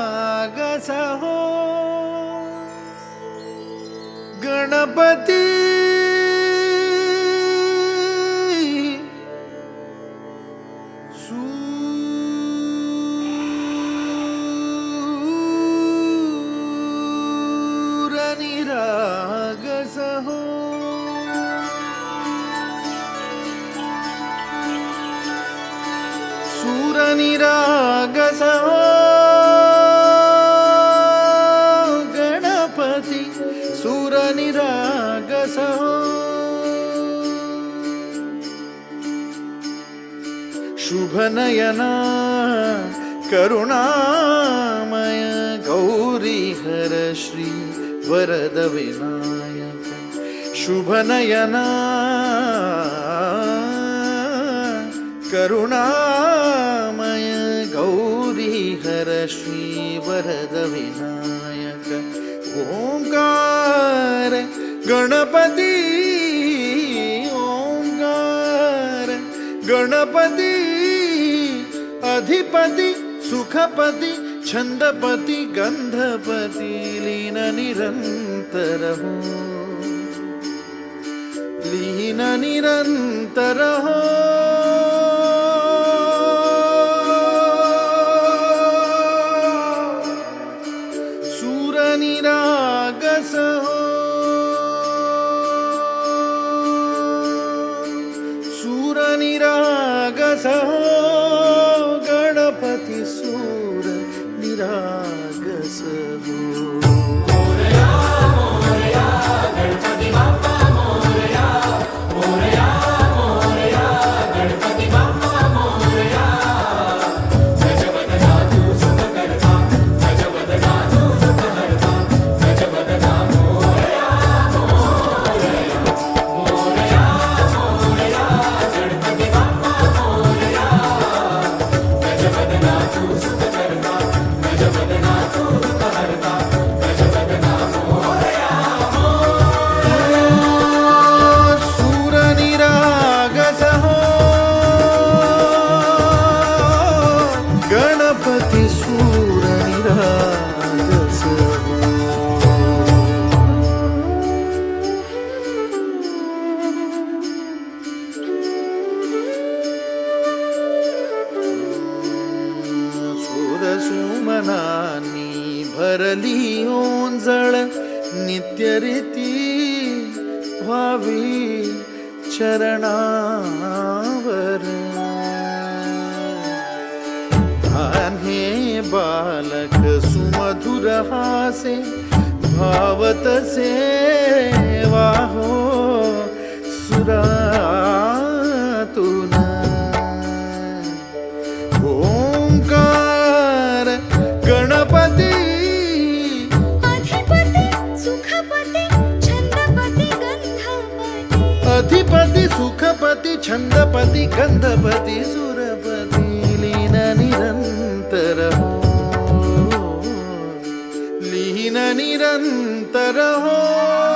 सूरनिरागसहो गणपती निरागसा। गणपति सुरनिरागसा शुभनयना करुणामय गौरीहर श्री वरदविनायक शुभनयना करुणा श्रीधर श्रीवरदविनायक ओङ्कार गणपति ओङ्कार गणपति अधिपति सुखपति छन्दपति गन्धपति लीननिरन्तरः हो। लीननिरन्तरः हो। सूरनिरागस हो गणपति सूर निरागस गणपति सूरनिरागस हो सुमनानी भरली ओंजळ नित्यरीती व्हावी चरणावर बालक सुमधुर हासे भावत सेवा हो सुरातुन। ओंकार गणपती। अधिपति सुखपति छन्दपति गन्धपति। अधिपति सुखपति छंदपति गंधपति सुर निरन्तर हो